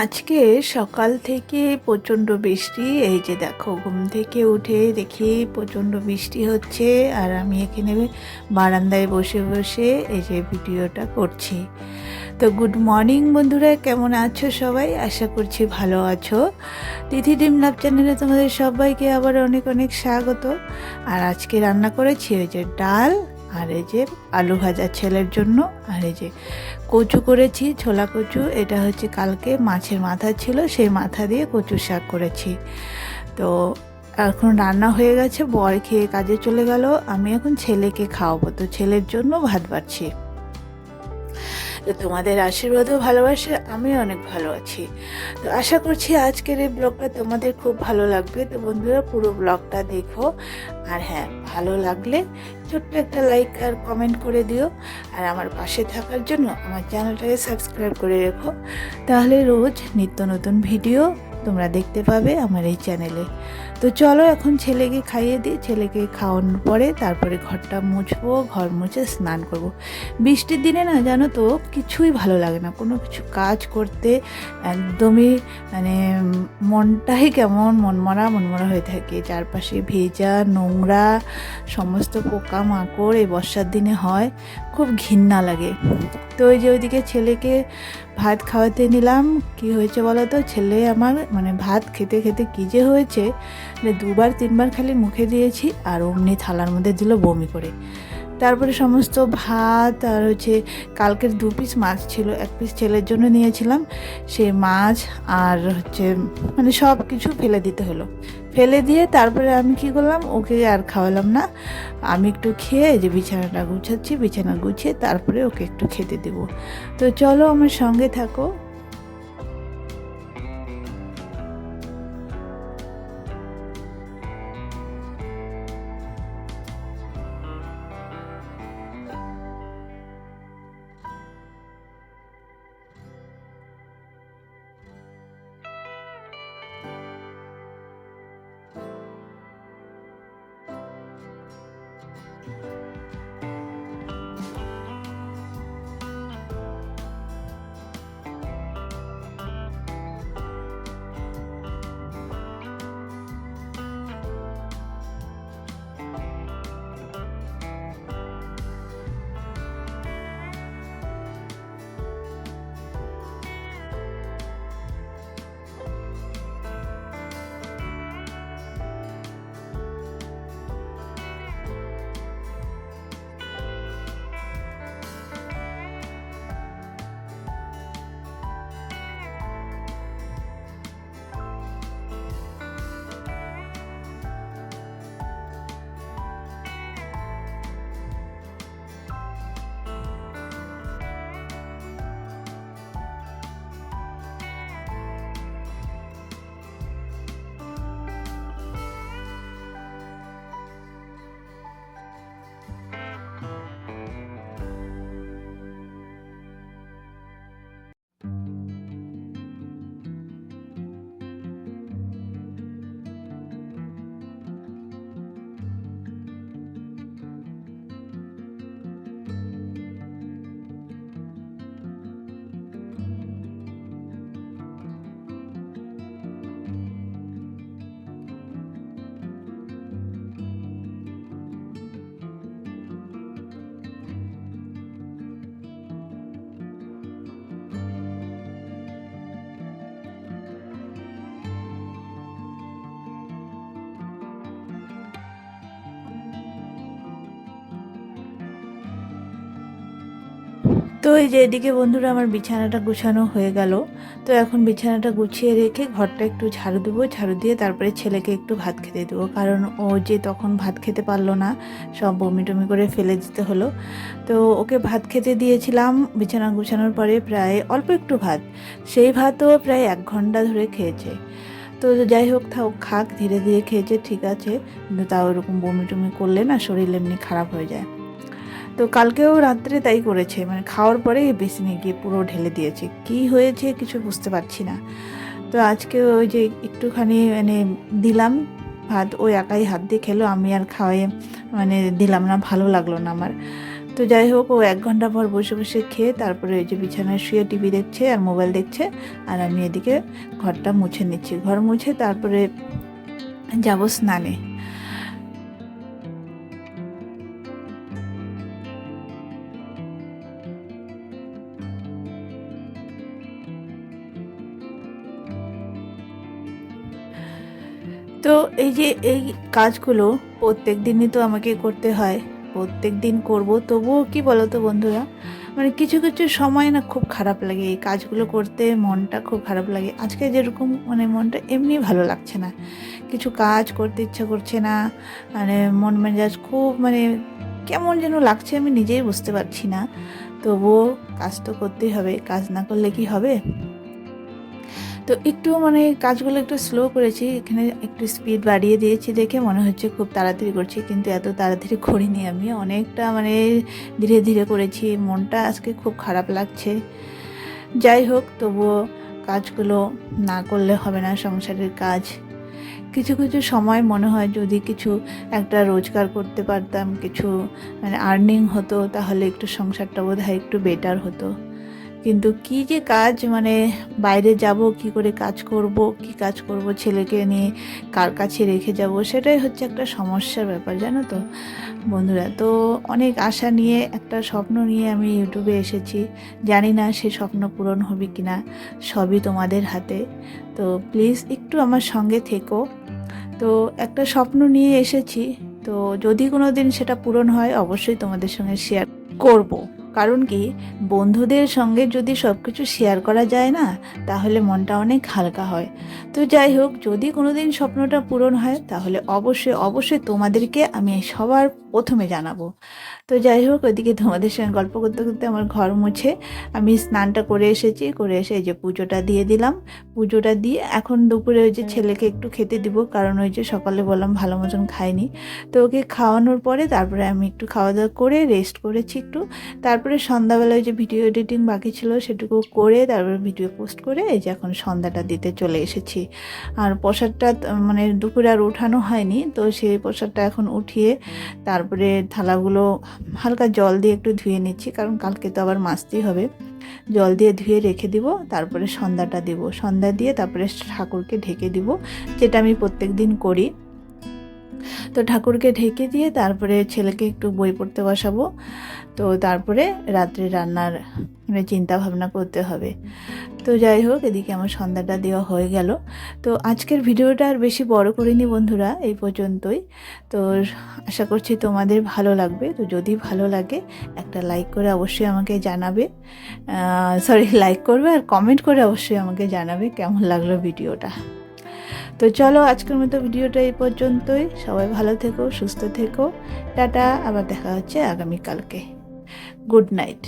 আজকে সকাল থেকে প্রচণ্ড বৃষ্টি, এই যে দেখো ঘুম থেকে উঠে দেখি প্রচণ্ড বৃষ্টি হচ্ছে আর আমি এখানে বারান্দায় বসে বসে এই যে ভিডিওটা করছি। তো গুড মর্নিং বন্ধুরা, কেমন আছো সবাই? আশা করছি ভালো আছো। তিথি ডিম লাভ চ্যানেলে তোমাদের সবাইকে আবার অনেক অনেক স্বাগত। আর আজকে রান্না করেছি ওই যে ডাল আর এই যে আলু ভাজা ছেলের জন্য আর এই যে কচু করেছি, ছোলা কচু, এটা হচ্ছে কালকে মাছের মাথা ছিল, সেই মাথা দিয়ে কচু শাক করেছি। তো এখন রান্না হয়ে গেছে, বর খেয়ে কাজে চলে গেল, আমি এখন ছেলেকে খাওয়াবো, তো ছেলের জন্য ভাত বাড়ছি। তো তোমাদের আশীর্বাদ ও ভালোবাসে আমি অনেক ভালো আছি। তো আশা করছি আজকের এই ব্লগটা তোমাদের খুব ভালো লাগবে। তো বন্ধুরা, পুরো ব্লগটা দেখো। আর হ্যাঁ ভালো লাগলে ছোট্ট একটা লাইক আর কমেন্ট করে দিও। আর আমার পাশে থাকার জন্য আমার চ্যানেলটাকে সাবস্ক্রাইব করে রেখো। তাহলে রোজ নিত্য নতুন ভিডিও তোমরা দেখতে পাবে আমার এই চ্যানেলে তো চলো এখন ছেলেকে খাইয়ে দিই। ছেলেকে খাওয়ানোর পরে তারপরে ঘরটা মুছবো, ঘর মুছে স্নান করব। বৃষ্টির দিনে না জানো তো কিছুই ভালো লাগে না। কোনো কিছু কাজ করতে একদমই মানে মনটাই কেমন মনমরা মনমরা হয়ে থাকে। চারপাশে ভেজা, নোংরা, সমস্ত পোকা মাকড় এই বর্ষার দিনে হয়। খুব ঘৃণা লাগে। তো ওই যে ওইদিকে ছেলেকে ভাত খাওয়াতে নিলাম। কি হয়েছে বলো তো? ছেলে আমার মানে ভাত খেতে খেতে কী যে হয়েছে? দুবার, তিনবার খালি মুখে দিয়েছি আর অমনি থালার মধ্যে দিল বমি করে। তারপরে সমস্ত ভাত আর হচ্ছে কালকের দু পিস মাছ ছিল, এক পিস ছেলের জন্য নিয়েছিলাম। সে মাছ আর হচ্ছে মানে সব কিছু ফেলে দিতে হলো। ফেলে দিয়ে তারপরে আমি কি করলাম, ওকে আর খাওয়ালাম না। আমি একটু খেয়ে যে বিছানাটা গুছাচ্ছি, বিছানা গুছিয়ে তারপরে ওকে একটু খেতে দেবো। তো চলো আমার সঙ্গে থাকো। তো এই যে এদিকে বন্ধুরা আমার বিছানাটা গুছানো হয়ে গেল। তো এখন বিছানাটা গুছিয়ে রেখে ঘরটা একটু ঝাড়ু দেবো, ঝাড়ু দিয়ে তারপরে ছেলেকে একটু ভাত খেতে দেবো। কারণ ও যে তখন ভাত খেতে পারল না, সব বমি টমি করে ফেলে দিতে হলো। তো ওকে ভাত খেতে দিয়েছিলাম বিছানা গুছানোর পরে প্রায় অল্প একটু ভাত। সেই ভাতও প্রায় এক ঘণ্টা ধরে খেয়েছে। তো যাই হোক, থাক, খাক, ধীরে ধীরে খেয়েছে, ঠিক আছে। কিন্তু তাও এরকম বমি টমি করলে না শরীর এমনি খারাপ হয়ে যায়। তো কালকেও রাত্রে তাই করেছে মানে খাওয়ার পরে বেসিনে গিয়ে পুরো ঢেলে দিয়েছে। কি হয়েছে কিছু বুঝতে পারছি না। তো আজকে ওই যে একটুখানি মানে দিলাম ভাত ওই একাই হাত দিয়ে খেলো, আমি আর খাওয়াই মানে দিলাম না, ভালো লাগল না আমার। তো যাই হোক, ও এক ঘণ্টা পর বসে বসে খেয়ে তারপরে ওই যে বিছানায় শুয়ে টিভি দেখছে আর মোবাইল দেখছে, আর আমি এদিকে ঘরটা মুছে নিচ্ছি। ঘর মুছে তারপরে যাব স্নানে। তো এই যে এই কাজগুলো প্রত্যেক দিনই তো আমাকে করতে হয়, প্রত্যেক দিন করব, তবুও কি বলো তো বন্ধুরা? মানে কিছু কিছু সময় না খুব খারাপ লাগে, এই কাজগুলো করতে মনটা খুব খারাপ লাগে। আজকে যেরকম মানে মনটা এমনি ভালো লাগছে না। কিছু কাজ করতে ইচ্ছা করছে না মানে মন মেজাজ খুব মানে কেমন যেন লাগছে আমি নিজেই বুঝতে পারছি না। তবুও কাজ তো করতেই হবে, কাজ না করলে কি হবে? তো একটু মানে কাজগুলো একটু স্লো করেছি, এখানে একটু স্পিড বাড়িয়ে দিয়েছি দেখে মনে হচ্ছে খুব তাড়াতাড়ি করছি, কিন্তু এত তাড়াতাড়ি করিনি আমি। অনেকটা মানে ধীরে ধীরে করেছি, মনটা আজকে খুব খারাপ লাগছে। যাই হোক, তবুও কাজগুলো না করলে হবে না সংসারের কাজ। কিছু কিছু সময় মনে হয় যদি কিছু একটা রোজগার করতে পারতাম, কিছু মানে আর্নিং হতো, তাহলে একটু সংসারটা বোধ হয় একটু বেটার হতো। কিন্তু কি যে কাজ মানে বাইরে যাব, কি করে কাজ করব, কি কাজ করব ছেলেকে নিয়ে কার কাছে রেখে যাব, সেটাই হচ্ছে একটা সমস্যার ব্যাপার, জানো তো? বন্ধুরা, তো অনেক আশা নিয়ে, একটা স্বপ্ন নিয়ে আমি ইউটিউবে এসেছি। জানি না সে স্বপ্ন পূরণ হবে কি না সবই তোমাদের হাতে। তো প্লিজ একটু আমার সঙ্গে থেকো। তো একটা স্বপ্ন নিয়ে এসেছি, তো যদি কোনো দিন সেটা পূরণ হয়, অবশ্যই তোমাদের সঙ্গে শেয়ার করব। কারণ কি, বন্ধুদের সঙ্গে যদি সব কিছু শেয়ার করা যায় না, তাহলে মনটা অনেক হালকা হয়। তো যাই হোক, যদি কোনোদিন স্বপ্নটা পূরণ হয়, তাহলে অবশ্যই অবশ্যই তোমাদেরকে আমি সবার প্রথমে জানাব। তো যাই হোক ওইদিকে তোমাদের সঙ্গে গল্প করতে করতে আমার ঘর মুছে আমি স্নানটা করে এসেছি, করে এসে এই যে পুজোটা দিয়ে দিলাম। পুজোটা দিয়ে এখন দুপুরে ওই যে ছেলেকে একটু খেতে দিব, কারণ ওই যে সকালে বললাম ভালো মতন খাইনি তো ওকে খাওয়ানোর পরে তারপরে আমি একটু খাওয়া দাওয়া করে রেস্ট করেছি একটু। তারপরে সন্ধ্যাবেলায় যে ভিডিও এডিটিং বাকি ছিল সেটুকু করে তারপরে ভিডিও পোস্ট করে এই যে এখন সন্ধ্যাটা দিতে চলে এসেছি। আর প্রসাদটা মানে দুপুরে আর উঠানো হয়নি, তো সেই প্রসাদটা এখন উঠিয়ে তারপরে থালাগুলো হালকা জল দিয়ে একটু ধুয়ে নিচ্ছি, কারণ কালকে তো আবার মাজতেই হবে। জল দিয়ে ধুয়ে রেখে দিব, তারপরে সন্ধ্যাটা দিব। সন্ধ্যা দিয়ে তারপরে ঠাকুরকে ঢেকে দিব, যেটা আমি প্রত্যেক দিন করি। তো ঠাকুরকে ঢেকে দিয়ে তারপরে ছেলেকে একটু বই পড়তে বসাবো। তো তারপরে রাত্রে রান্নার মানে চিন্তা ভাবনা করতে হবে। তো যাই হোক, এদিকে আমার সন্ধ্যাটা দেওয়া হয়ে গেল। তো আজকের ভিডিওটা আর বেশি বড় করিনি বন্ধুরা, এই পর্যন্তই। তো আশা করছি তোমাদের ভালো লাগবে। তো যদি ভালো লাগে, একটা লাইক করে অবশ্যই আমাকে জানাবে। সরি লাইক করবে আর কমেন্ট করে অবশ্যই আমাকে জানাবে কেমন লাগল ভিডিওটা। তো চলো আজকের মতো ভিডিওটা এই পর্যন্তই। সবাই ভালো থেকো, সুস্থ থেকো। টাটা, আবার দেখা হচ্ছে আগামীকালকে। Good night